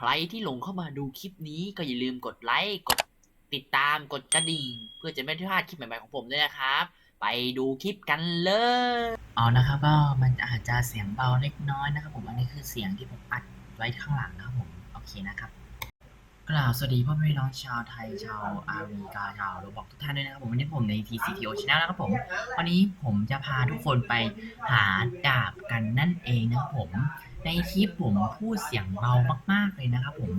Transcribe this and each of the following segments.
ใครที่หลงเข้ามาดูคลิปนี้ก็อย่าลืมกดไลค์กดติดตามกดกระดิ่ง เพื่อจะไม่พลาดคลิปใหม่ๆของผมด้วยนะครับ ไปดูคลิปกันเลยเอานะครับก็มันอาจจะเสียงเบาเล็กน้อยนะครับ ผมอันนี้คือเสียงที่ผมอัดไว้ข้างหลังนะครับผมโอเคนะครับกล่าวสวัสดีพ่อแม่น้องชาวไทยชาวอารีกาชาวโรบอกทุกท่านด้วยนะครับผมวันนี้ผมใน TCTO Channel นะครับผมวันนี้ผมจะพาทุกคนไปหาดาบกันนั่นเองนะครับผม ในคลิปผมพูดเสียงเบามากๆเลยนะครับ ผม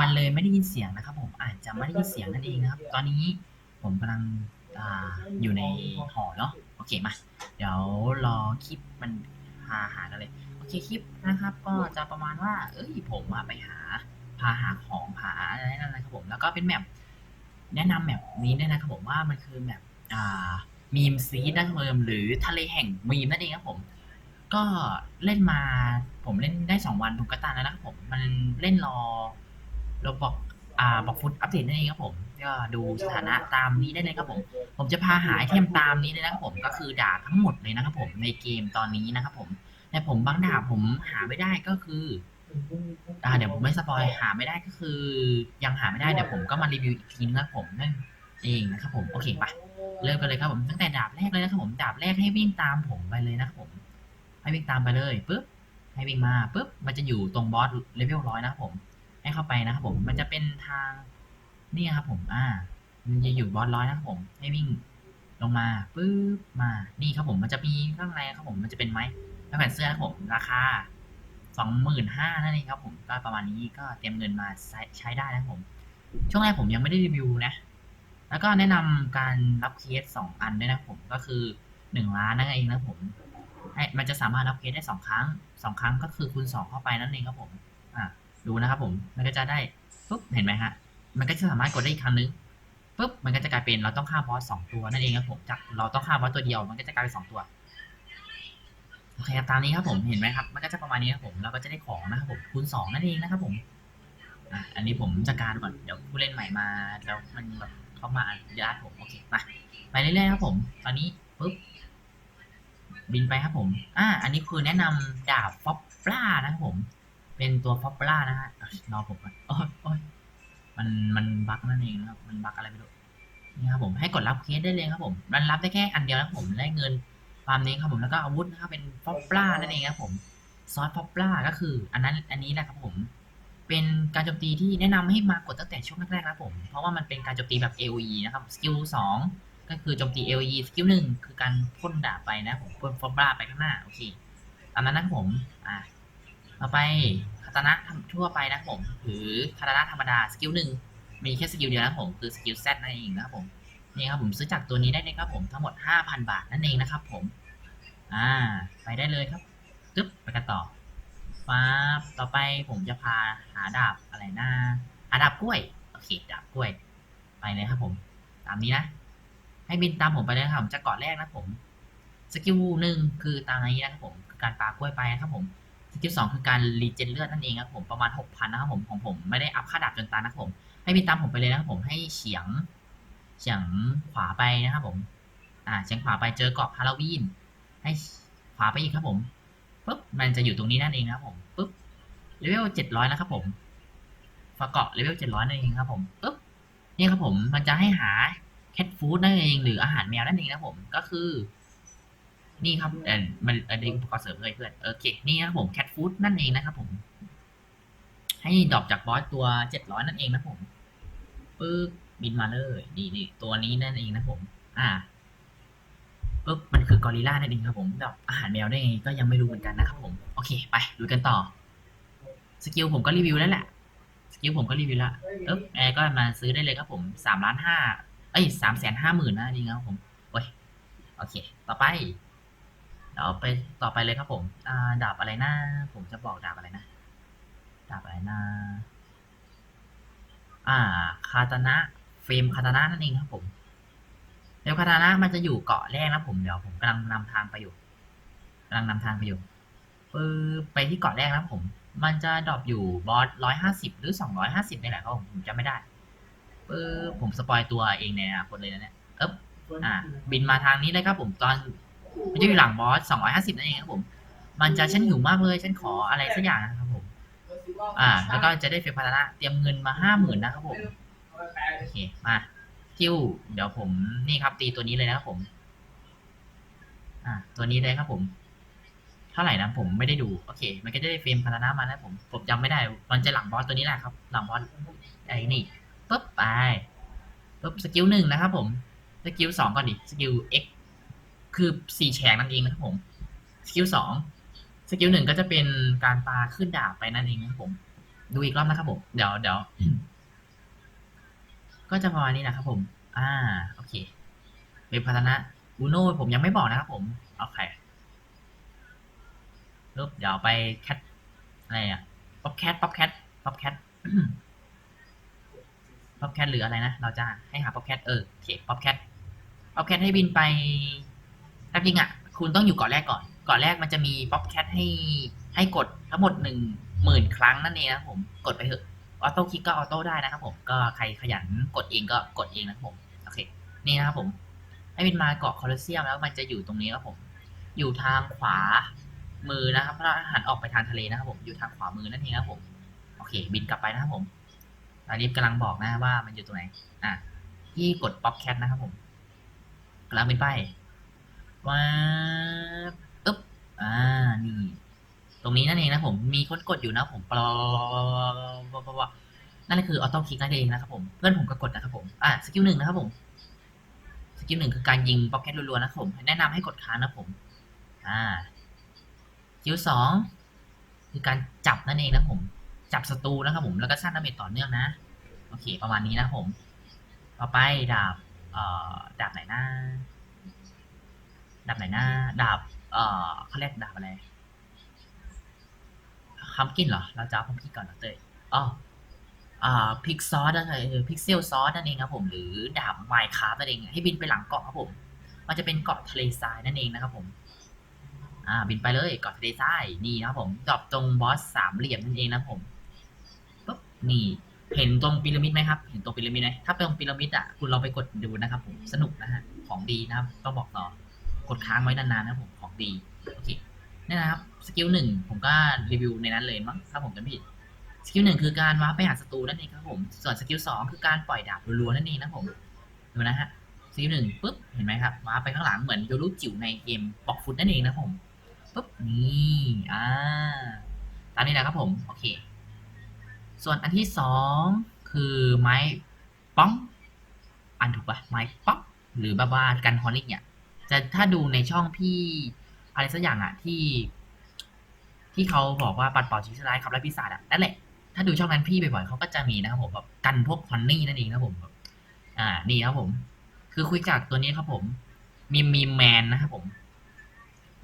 มันเลยไม่ได้ยินเสียงนะครับ ผมอาจจะไม่ได้ยินเสียงนั่นเองนะครับ ตอนนี้ผมกำลังอ่าอยู่ในหอเนาะโอเคมา เดี๋ยวรอคลิปมันพาหากันเลยโอเคคลิปนะครับ ก็จะประมาณว่า เอ้ยผมอะไปหาพาหาของหาอะไรนั่นนะครับผม แล้วก็เป็นแมปแนะนำแมปนี้ด้วยนะครับผมว่ามันคือแมปอ่ามีมซีดนะครับผมหรือทะเลแห่งมีมนั่นเองครับผม ก็เล่นมา ผมเล่นได้สองวันผมก็ตามแล้วนะครับผม มันเล่นรอเราบอกอ่าบอกฟุตอัปเดตนั่นเองครับผม ก็ดูสถานะตามนี้ได้เลยครับผม ผมจะพาหาไอเทมตามนี้เลยนะครับผม ก็คือดาบทั้งหมดเลยนะครับผมในเกมตอนนี้นะครับผม แต่ผมบางดาบผมหาไม่ได้ก็คืออ่าเดี๋ยวผมไม่สปอยหาไม่ได้ก็คือ ยังหาไม่ได้เดี๋ยวผมก็มารีวิวอีกทีนึงนะครับผมนั่นเองนะครับผมโอเคไปเริ่มกันเลยครับผมตั้งแต่ดาบแรกเลยนะครับผมดาบแรกให้วิ่งตามผมไปเลยนะครับผม ให้วิ่งตามไปเลยปุ๊บให้วิ่งมาปุ๊บมันจะอยู่ตรงบอสเลเวลร้อยนะครับผม ให้เข้าไปนะครับผมมันจะเป็นทางนี่ครับผมอ่ามันจะอยู่บอสร้อยนะครับผม ให้วิ่งลงมาปุ๊บมานี่ครับผมมันจะมีข้างในครับผมมันจะเป็นไม้ไม้แขวนเสื้อนะครับผม ราคาสองหมื่นห้านั่นเองครับผมก็ประมาณนี้ก็เตรียมเงินมาใช้ใชได้นะครับผม ช่วงแรกผมยังไม่ได้รีวิวนะ แล้วก็แนะนำการรับเคสสองอันด้วยนะผมก็คือหนึ่งล้านนั่นเองนะผม ให้มันจะสามารถรับเคสได้สองครั้งสองครั้งก็คือคูณสองเข้าไปนั่นเองครับผม อ่าดูนะครับผม มันก็จะได้ปุ๊บเห็นไหมฮะ มันก็จะสามารถกดได้อีกครั้งนึงปุ๊บมันก็จะกลายเป็นเราต้องฆ่าบอสสองตัวนั่นเองครับผมจากเราต้องฆ่าบอสตัวเดียวมันก็จะกลายเป็นสองตัวโอเคตามนี้ครับผมเห็นไหมครับ มันก็จะประมาณนี้ครับผมเราก็จะได้ของนะครับผมคูณสองนั่นเองนะครับผมอะอันนี้ผมจัดการก่อนเดี๋ยวผู้เล่นใหม่มาแล้วมันแบบเข้ามาญาติผมโอเคไปไปเรื่อยๆครับผม ตอนนี้ปุ๊บ บินไปครับผม อ่า อันนี้คือแนะนำดาบฟอปปลานะครับผม เป็นตัวฟอปปลานะฮะรอผมก่อนโอ้ยโอ้ยมัน มันบั๊กนั่นเองนะครับ มันบั๊กอะไรไม่รู้ นี่ครับผม ให้กดรับเคสได้เลยครับผม มันรับได้แค่อันเดียวนะครับผม ได้เงินฟามนี้ครับผม แล้วก็อาวุธนะครับ เป็นฟอปปลานั่นเองครับผม ซอสฟอปปลาก็คือ อันนั้น อันนี้แหละครับผม เป็นการโจมตีที่แนะนำให้มากดตั้งแต่ช่วงแรกๆนะครับผม เพราะว่ามันเป็นการโจมตีแบบ AOE นะครับ สกิลสอง ก็คือโจมตี AOE สกิลหนึ่งคือการพ่นดาบไปนะผมพ่นฟอร์บราไปข้างหน้าโอเคตามนั้นนะครับผมอ่าต่อไปคาตานะทั่วไปนะผมหรือคาตานะธรรมดาสกิลหนึ่งมีแค่สกิลเดียวนะผมคือสกิล Z นั่นเองนะครับผมนี่ครับผมซื้อจากตัวนี้ได้เลยครับผมทั้งหมด 5,000 บาทนั่นเองนะครับผม อ่า ไปได้เลยครับตึ๊บไปกันต่อฟ้าต่อไปผมจะพาหาดาบอะไรนะหาดาบกล้วย โอเค ดาบกล้วย ไปเลยครับผม ตามนี้นะ ให้บินตามผมไปเลยครับผมจะเกาะแรกนะผมสกิลหนึ่งคือตามนี้นะครับผมคือการปากล้วยไปนะครับผมสกิลสองคือการรีเจนเลือดนั่นเองครับผมประมาณหกพันนะครับผมของผมไม่ได้อัพค่าดาบจนตานะครับผม ให้บินตามผมไปเลยนะครับผมให้เฉียงเฉียงขวาไปนะครับผมอ่าเฉียงขวาไปเจอเกาะฮาโลวีนให้ขวาไปอีกครับผมปุ๊บมันจะอยู่ตรงนี้นั่นเองนะครับผมปุ๊บเลเวลเจ็ดร้อยนะครับผมฝาเกาะเลเวลเจ็ดร้อยนั่นเองครับผมปุ๊บนี่ครับผมมันจะให้หา แคทฟู้ดนั่นเองหรืออาหารแมวนั่นเองนะผมก็คือ นี่ครับเออมันเออเด็กอุปกรณ์เสริมเลยเพื่อนโอเคนี่นะผมแคทฟู้ดนั่นเองนะครับผม ให้ดรอปจากบอสตัวเจ็ดร้อยนั่นเองนะผมปึ๊บบินมาเลยนี่นี่ตัวนี้นั่นเองนะผม อ่าปึ๊บมันคือกอริลลานั่นเองครับผมดรอปอาหารแมวได้ไงก็ยังไม่รู้เหมือนกันนะครับผม โอเค ไปดูกันต่อ สกิลผมก็รีวิวแล้วแหละ สกิลผมก็รีวิวแล้วเอ๊บแอร์ก็มาซื้อได้เลยครับผมสามล้านห้า เอ้ยสามแสนห้าหมื่นนะจริงครับผมโอ้ยโอเค ต่อไปเดี๋ยวไปต่อไปเลยครับผมอ่าดาบอะไรนะผมจะบอกดาบอะไรนะ ดาบอะไรนะ อ่า คาตานะเฟรมคาตานะนั่นเองครับผมเดี๋ยวคาตานะมันจะอยู่เกาะแรกนะผมเดี๋ยวผมกำลังนำทางไปอยู่กำลังนำทางไปอยู่ปึ๊บไปที่เกาะแรกนะผม มันจะดรอปอยู่บอสร้อยห้าสิบหรือสองร้อยห้าสิบนี่แหละครับผมผมจำไม่ได้ ปึ๊บผมสปอยตัวเองในอนาคตเลยนะเนี่ยเอ๊บอ่า บินมาทางนี้เลยครับผมตอนมันจะอยู่หลังบอส 250 นั่นเองครับผม มันจะฉันหิวมากเลย ฉันขออะไรสักอย่างนะครับผม อ่า แล้วก็จะได้เฟรมพัฒนะเตรียมเงินมาห้าหมื่นนะครับผม โอเค มาคิวเดี๋ยวผมนี่ครับ ตีตัวนี้เลยนะครับผม อ่า ตัวนี้เลยครับผม เท่าไหร่นะผมไม่ได้ดู โอเค มันก็จะได้เฟรมพัฒนามานะผม ผมจำไม่ได้ มันจะหลังบอสตัวนี้แหละครับ หลังบอสไอ้นี่ ปุ๊บไปปุ๊บสกิลหนึ่งนะครับผมสกิลสองก่อนดิสกิล X คือสี่แฉกนั่นเองนะครับผมสกิลสองสกิลหนึ่งก็จะเป็นการปาขึ้นดาบไปนั่นเองนะครับผม ดูอีกรอบนะครับผม เดี๋ยวเดี๋ยวก็จะประมาณนี้นะครับผม อ่า โอเคเว็บพัฒนะบูโน่ผมยังไม่บอกนะครับผมโอเครูปเดี๋ยวไปแคทอะไรอะป๊อปแคทป๊อปแคทป๊อปแคท ป๊อปแคทหรืออะไรนะ เราจะให้หาป๊อปแคทเออโอเคป๊อปแคทป๊อปแคทให้บินไปถ้าจริงอะ คุณต้องอยู่เกาะแรกก่อนเกาะแรกมันจะมีป๊อปแคทให้ให้กดทั้งหมดหนึ่งหมื่นครั้งนั่นเองนะผมกดไปเถอะออโต้คลิกก็ออโต้ได้นะครับผมก็ใครขยันกดเองก็กดเองนะครับผมโอเคนี่นะครับผม ให้บินมาเกาะคอลอสเซียมแล้วมันจะอยู่ตรงนี้ครับผม อยู่ทางขวามือนะครับเพราะหันออกไปทางทะเลนะครับผมอยู่ทางขวามือนั่นเองครับผมโอเค บินกลับไปนะครับผม อนนี้กำลังบอกนะว่ามันอยู่ตรงไหน อะ ที่กดป๊อปแคทนะครับผมกำลังบินไปว้าอึ๊บ อ่า นี่ ตรงนี้นั่นเองนะผม มีคนกดอยู่นะผมปลอนั่นคือออโต้คลิกนั่นเองนะครับผม เพื่อนผมก็กดนะครับผม อะ สกิลหนึ่งนะครับผม สกิลหนึ่งคือการยิงป๊อปแคทรัวๆนะครับผม แนะนำให้กดค้างนะครับผม อ่า สกิลสองคือการจับนั่นเองนะผม จับศัตรูนะครับผมแล้วก็สร้างดาเมจต่อเนื่องนะ โอเค ประมาณนี้นะผม ต่อไปดาบเอ่อดาบไหนหน้าดาบไหนหน้าดาบเอ่อเขาเรียกดาบอะไรคัมกินเหรอ เราจะเอาคัมกินก่อนนะเต้ยอ๋ออ่าพิกซอสอะไรเออพิกเซลซอสนั่นเองครับผมหรือดาบไมค์ครานั่นเองให้บินไปหลังเกาะครับผม มันจะเป็นเกาะทะเลทรายนั่นเองนะครับผมอ่าบินไปเลยเกาะทะเลทรายนี่นะครับผมจอบตรงบอสสามเหลี่ยมนั่นเองนะผม นี่เห็นตรงพีระมิดไหมครับ เห็นตรงพีระมิดไหมถ้าเป็นตรงพีระมิดอะคุณลองไปกดดูนะครับผมสนุกนะฮะของดีนะครับต้องบอกต่อกดค้างไว้นานๆนะครับผมของดีโอเคนี่นะครับสกิลหนึ่งผมก็รีวิวในนั้นเลยมั้งถ้าผมจำไม่ผิดสกิลหนึ่งคือการว้าร์ปไปหาศัตรูนั่นเองครับผมส่วนสกิลสองคือการปล่อยดาบรัวๆนั่นเองนะผมดูนะฮะสกิลหนึ่งปุ๊บเห็นไหมครับว้าร์ปไปข้างหลังเหมือนโยรุจิ๋วในเกมบอกฟุตนั่นเองนะผมปุ๊บนี่อ่าตามนี้นะครับผมโอเค ส่วนอันที่สองคือไม้ป้องอันถูกปะไม้ป๊อกหรือแบบว่ากันฮอลลิ่งเนี่ยจะถ้าดูในช่องพี่อะไรสักอย่างอะที่ ที่เขาบอกว่าปัดเป่าชีวิตร้ายขับไล่ปีศาจอะนั่นแหละ ถ้าดูช่องนั้นพี่บ่อยๆเขาก็จะมีนะครับผมแบบกันพวกฮอนนี่นั่นเองนะผมแบบอ่านี่ครับผม คือคุยจากตัวนี้ครับผม มีมีแมนนะครับผม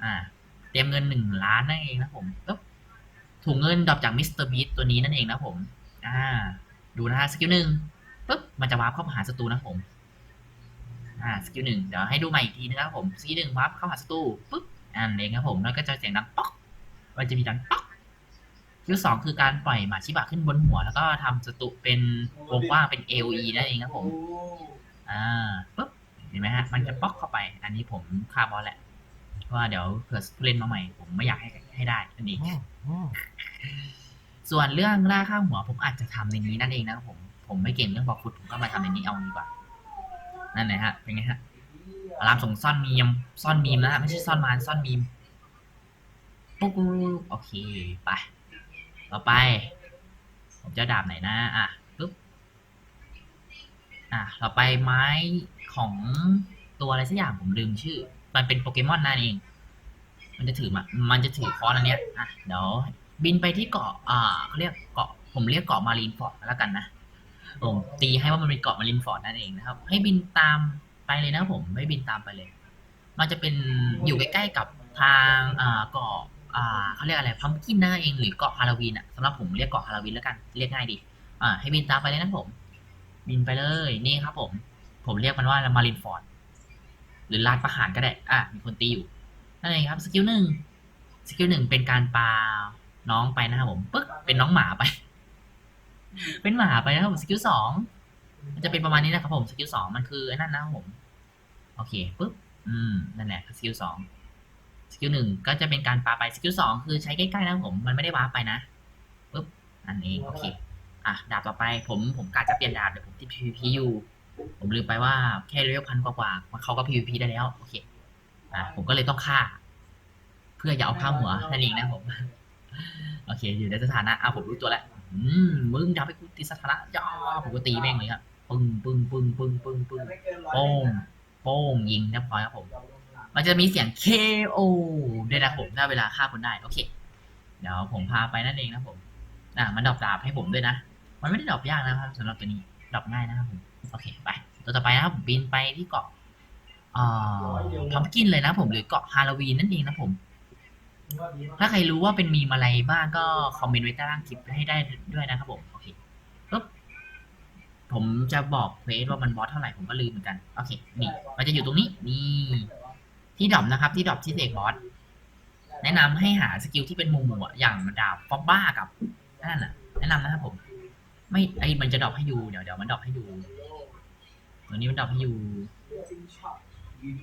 อ่า เตรียมเงินหนึ่งล้านนั่นเองนะผมปุ๊บ ถุงเงินดรอปจากมิสเตอร์บีตัวนี้นั่นเองนะผม อ่า ดูนะฮะสกิลหนึ่งปุ๊บมันจะวาร์ปเข้ามาหาศัตรูนะผม อ่าสกิลหนึ่งเดี๋ยวให้ดูใหม่อีกทีนะครับผมสกิลหนึ่งวาร์ปเข้าหาศัตรูปุ๊บอันเองครับผมแล้วก็จะเสียงดังป๊อกมันจะมีดังป๊อกสกิลสองคือการปล่อยหมาชิบะขึ้นบนหัว แล้วก็ทำศัตรูเป็นวงกว้างเป็น AOE นั่นเองครับผม อ่าปุ๊บเห็นไหมฮะ มันจะป๊อกเข้าไป อันนี้ผมคาร์บอนแหละ ว่าเดี๋ยวเผื่อผู้เล่นมาใหม่ ผมไม่อยากให้ให้ได้อันนี้ส่วนเรื่องล่าข้างหัว ผมอาจจะทำในนี้นั่นเองนะครับผม ผมไม่เก่งเรื่องบอกฟุตผมก็มาทำในนี้เอาดีกว่า นั่นแหละฮะ เป็นไงฮะอารามส่งซ่อนมีมซ่อนมีมนะฮะไม่ใช่ซ่อนมารซ่อนมีมปุ๊บปุ๊บโอเคไปต่อไป ผมจะดาบไหนนะ อะปุ๊บอะต่อไปไม้ของตัวอะไรสักอย่างผมลืมชื่อ มันเป็นโปเกมอนนั่นเอง มันจะถือมามันจะถือคอนอันเนี้ยอะเดี๋ยวบินไปที่เกาะอ่าเขาเรียกเกาะ ผมเรียกเกาะมารีนฟอร์ดแล้วกันนะผมตีให้ว่ามันเป็นเกาะมารินฟอร์ดนั่นเองนะครับ ให้บินตามไปเลยนะผมให้บินตามไปเลย มันจะเป็นอยู่ใกล้ๆกับทางเกาะอ่าเขาเรียกอะไรพัมกินนั่นเองหรือเกาะฮาโลวีนอะสำหรับผมเรียกเกาะฮาโลวีนแล้วกันเรียกง่ายดีอ่าให้บินตามไปเลยนะผม บินไปเลยนี่ครับผม ผมเรียกมันว่ามารินฟอร์ด หรือลานประหารก็ได้ อะ มีคนตีอยู่ นั่นเองครับ สกิลหนึ่ง สกิลหนึ่งเป็นการปาน้องไปนะครับผมปึ๊กเป็นน้องหมาไป เป็นหมาไปนะครับผมสกิลสองมันจะเป็นประมาณนี้นะครับผม สกิลสองมันคือไอ้นั่นนะครับผม โอเคปุ๊บ อืม นั่นแหละสกิลสอง สกิลหนึ่งก็จะเป็นการปาไป สกิลสองคือใช้ใกล้ๆนะครับผม มันไม่ได้วาร์ปไปนะปุ๊บนั่นเองโอเค อะ ดาบต่อไป ผม ผมกะจะเปลี่ยนดาบเดี๋ยวผมติด PVP อยู่ ผมลืมไปว่าแค่เลเวลพันกว่าๆมันเขาก็ PVP ได้แล้ว โอเคอะผมก็เลยต้องฆ่า เพื่ออย่าเอาข้าหัวนั่นเองนะผม โอเค อยู่ในสถานะอะผมรู้ตัวแล้วอืมมึงอย่าไปกูติดสถานะย่อผมก็ตีแม่งเลยครับปึ้งปึ้งปึ้งปึ้งปึ้งปึ้งโป้งโป้งยิงเรียบร้อยครับผม มันจะมีเสียง KO ด้วยนะผมถ้าเวลาฆ่าคนได้ โอเค เดี๋ยวผมพาไปนั่นเองนะผมอะมันดรอปดาบให้ผมด้วยนะ มันไม่ได้ดรอปยากนะครับสำหรับตัวนี้ดรอปง่ายนะครับผม โอเคไป ตัวต่อไปนะครับผมบินไปที่เกาะเอ่อพัมกินเลยนะผมหรือเกาะฮาโลวีนนั่นเองนะผม ถ้าใครรู้ว่าเป็นมีมอะไรบ้างก็คอมเมนต์ไว้ใต้ล่างคลิปให้ได้ด้วยนะครับผมโอเคปุ๊บผมจะบอกเควสว่ามันบอสเท่าไหร่ผมก็ลืมเหมือนกันโอเค นี่ มันจะอยู่ตรงนี้นี่ ที่ดรอปนะครับ ที่ดรอปที่เสกบอสแนะนำให้หาสกิลที่เป็นมุมหมวดอย่างดาบฟอบบ้ากับนั่นน่ะ แนะนำนะครับผม ไม่ไอมันจะดรอปให้อยู่เดี๋ยวเดี๋ยวมันดรอปให้อยู่ ตัวนี้มันดรอปให้อยู่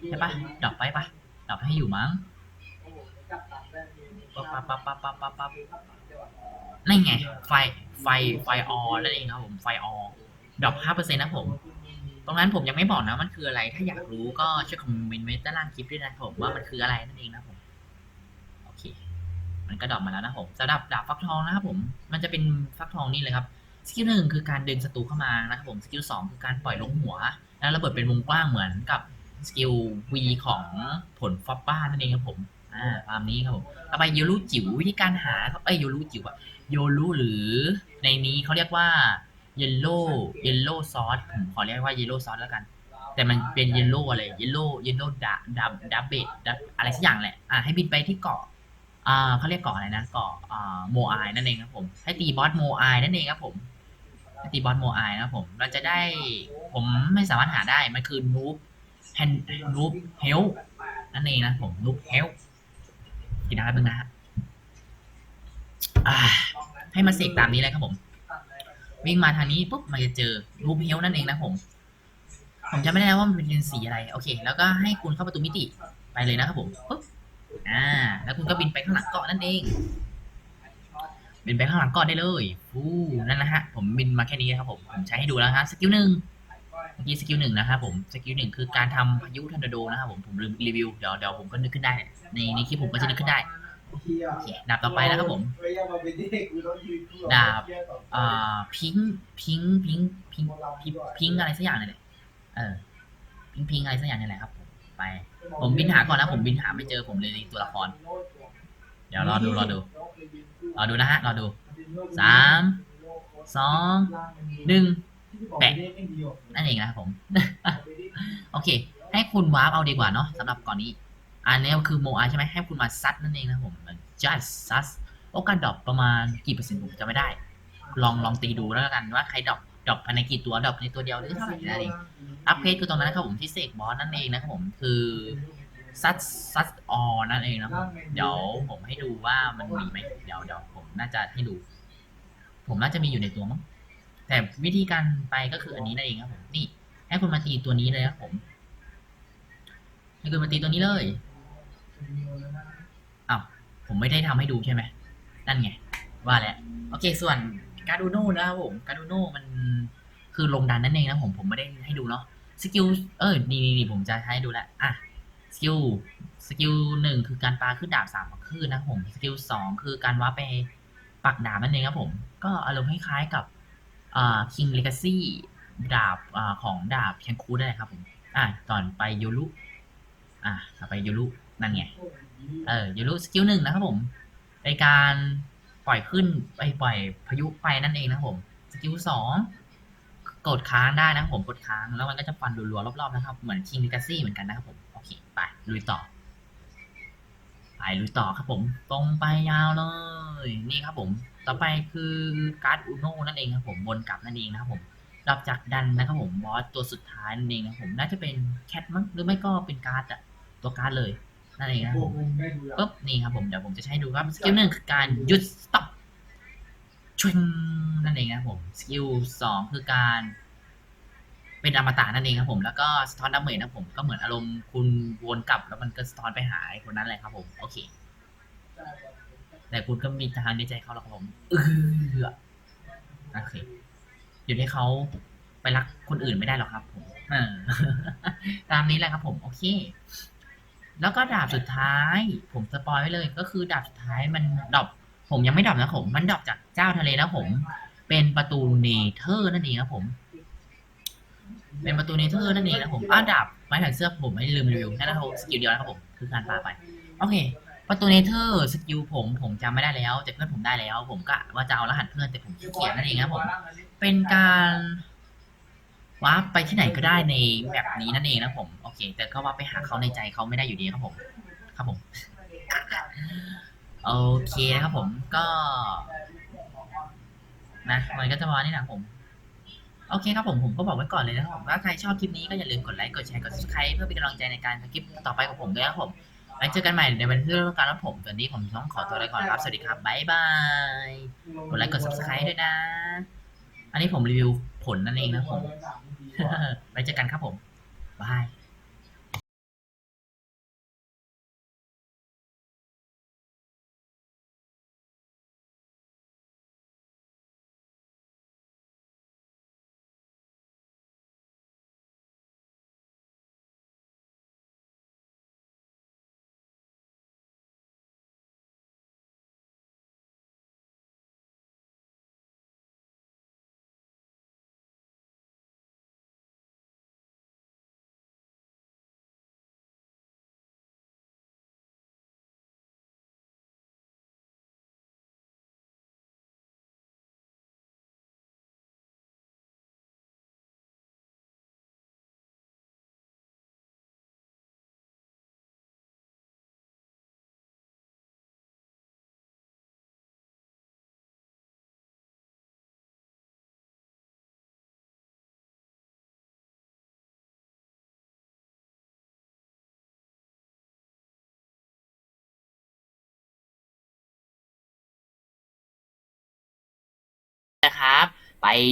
ใช่ปะดรอปไปปะดรอปให้อยู่มั้งปั๊บปั๊บปั๊บปั๊บปั๊บปั๊บปั๊บนั่นไง ไฟ ไฟ ไฟออนั่นเองครับผม ไฟออดรอปห้าเปอร์เซ็นต์นะผม ตรงนั้นผมยังไม่บอกนะ มันคืออะไร ถ้าอยากรู้ก็ช่วยคอมเมนต์ไว้ใต้ล่างคลิปด้วยนะผมว่ามันคืออะไรนั่นเองนะผม โอเค มันก็ดรอปมาแล้วนะผมสำหรับดาบฟักทองนะครับผม มันจะเป็นฟักทองนี่เลยครับ สกิลหนึ่งคือการดึงศัตรูเข้ามานะครับผมสกิลสองคือการปล่อยลงหัว แล้วระเบิดเป็นวงกว้างเหมือนกับสกิล V ของผลฟอปป้านั่นเองครับผมอ่าตามนี้ครับผมต่อไปโยรุจิ๋ววิธีการหาครับเอ้ยโยรุจิ๋วอะโยรุหรือในนี้เขาเรียกว่าเยลโล่เยลโล่ซอสผมขอเรียกว่าเยลโล่ซอสแล้วกัน แต่มันเป็นเยลโล่อะไรเยลโล่เยลโล่ดาดับดับเบดอะไรสักอย่างแหละอ่าให้บินไปที่เกาะอ่าเขาเรียกเกาะอะไรนะเกาะอ่าโมอายนั่นเองครับผมให้ตีบอสโมอายนั่นเองครับผม ตีบอสโมอายนะครับผม เราจะได้ ผมไม่สามารถหาได้ มันคือนูบแฮนนูบเฮลนั่นเองนะผมนูบเฮลกินน้ำแป๊บนึงนะฮะให้มาเสกตามนี้เลยครับผม วิ่งมาทางนี้ปุ๊บมันจะเจอรูปเฮลนั่นเองนะผม ผมจำไม่ได้ว่ามันเป็นสีอะไร โอเค แล้วก็ให้คุณเข้าประตูมิติไปเลยนะครับผมปุ๊บอ่า แล้วคุณก็บินไปข้างหลังเกาะนั่นเอง บินไปข้างหลังเกาะได้เลยฟูนั่นนะฮะ ผมบินมาแค่นี้นะครับผม ผมใช้ให้ดูแล้วฮะ สกิลหนึ่งเมื่อกี้สกิลหนึ่งนะครับผม สกิลหนึ่งคือการทำพายุทอร์นาโดนะครับผม ผมลืมรีวิว เดี๋ยวเดี๋ยวผมก็นึกขึ้นได้ ในในคลิปผมก็จะนึกขึ้นได้ดาบต่อไปนะครับผม ดาบอ่าพิงพิงพิงพิงพิงอะไรสักอย่างนี่แหละเออ พิงพิงอะไรสักอย่างนี่แหละครับผมไป ผมบินหาก่อนนะ ผมบินหาไม่เจอผมเลยตัวละคร เดี๋ยวรอดูรอดู รอดูนะฮะ รอดูสามสองหนึ่งแปะนั่นเองนะครับผม โอเค ให้คุณวาร์ปเอาดีกว่าเนาะสำหรับก่อนนี้ อันนี้คือโมอาใช่ไหมให้คุณมาซัดนั่นเองนะผม just ซัดโอกาสดรอปประมาณกี่เปอร์เซ็นต์ผมจะไม่ได้ ลองลองตีดูแล้วกันว่าใครดรอปดรอปภายในกี่ตัวดรอปในตัวเดียวหรือเท่าไหร่นั่นเองอัพเพจคือตรงนั้นครับผมที่เสกบอสนั่นเองนะครับผมคือ ซัดซัดออนั่นเองนะครับผมเดี๋ยวผมให้ดูว่ามันมีไหมเดี๋ยวเดี๋ยวผมน่าจะให้ดู ผมน่าจะมีอยู่ในตัวมั้งแต่วิธีการไปก็คืออันนี้นั่นเองครับผมนี่ ให้คุณมาตีตัวนี้เลยครับผมให้คุณมาตีตัวนี้เลยอ้าวผมไม่ได้ทำให้ดูใช่ไหมนั่นไง ว่าแล้วโอเค ส่วนการดูโน่นะครับผมการดูโน่มันคือลงดันนั่นเองนะผมผมไม่ได้ให้ดูเนาะสกิลเออนี่นี่นี่ผมจะให้ดูแลวอะ สกิลสกิลหนึ่งคือการปาขึ้นดาบสามขึ้นนะครับผมสกิลสองคือการว่าไปปักดาบนั่นเองครับผม ก็อารมณ์คล้ายๆกับอ่าคิงเลกาซี่ดาบอ่าของดาบเชียงคูได้ครับผม อะก่อนไปโยรุอะต่อไปโยรุนั่นไงเออโยรุสกิลหนึ่งนะครับผมในการปล่อยขึ้นไปปล่อยพายุไฟนั่นเองนะครับผมสกิลสองกดค้างได้นะครับผมกดค้างแล้วมันก็จะฟันรัวๆรอบๆนะครับ เหมือนคิงเลกาซี่เหมือนกันนะครับผม เคไปลุยต่อ ไปลุยต่อครับผม ตรงไปยาวเลย นี่ครับผม ต่อไปคือการ์ดอุโนนั่นเองครับผมวนกลับนั่นเองนะครับผมรับจากดันนะครับผมบอสตัวสุดท้ายนั่นเองนะครับผมน่าจะเป็นแคทมั้งหรือไม่ก็เป็นการ์ดอะตัวการ์ดเลยนั่นเองนะครับผมปุ๊บนี่ครับผมเดี๋ยวผมจะใช้ดูครับสกิลหนึ่งคือการหยุด stop ชวงนั่นเองนะครับผมสกิลสองคือการ เป็นอมตะนั่นเองครับผมแล้วก็สะท้อนดาเมจนะผมก็เหมือนอารมณ์คุณวนกลับ แล้วมันก็สะท้อนไปหาไอ้คนนั้นแหละครับ ผมโอเค แต่คุณก็มีทางในใจเขาแล้วครับผมเออโอเคเดี๋ยวให้เขาไปรักคนอื่นไม่ได้หรอกครับ ผมตามนี้แหละครับ ผมโอเค แล้วก็ดาบสุดท้าย ผมสปอยไว้เลย ก็คือดาบสุดท้ายมันดรอปผมยังไม่ดรอปนะผม มันดรอปจากเจ้าทะเลนะผม เป็นประตูเนเธอร์นั่นเองครับผม เป็นประตูเนเธอร์นั่นเองนะผมอ้าดาบไม้แขวนเสื้อผมไม่ลืมรีวิวนั่นนะครับสกิลเดียวนะครับผมคือการปาไปโอเค ประตูเนเธอร์สกิลผมผมจำไม่ได้แล้วแต่เพื่อนผมได้แล้ว ผมก็ว่าจะเอารหัสเพื่อนแต่ผมขี้เกียจนั่นเองครับผมเป็นการวาร์ปไปที่ไหนก็ได้ในแบบนี้นั่นเองนะผมโอเค แต่ก็ว่าไปหาเขาในใจเขาไม่ได้อยู่ดีครับผม ครับผมโอเคนะครับผมก็ นะมันก็จะมานี่นะผม โอเคครับผมผมก็บอกไว้ก่อนเลยนะครับผมว่าใครชอบคลิปนี้ก็อย่าลืมกดไลค์กดแชร์กด subscribe เพื่อเป็นกำลังใจในการทำคลิปต่อไปของผมด้วยนะครับผมไว้เจอกันใหม่ในวันที่เราการรับผมตอนนี้ผมต้องขอตัวไปก่อนครับ สวัสดีครับบ๊ายบายกดไลค์กด subscribe ด้วยนะ อันนี้ผมรีวิวผลนั่นเองนะครับผมไว้เจอกันครับผมบาย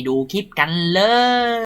ดูคลิปกันเลย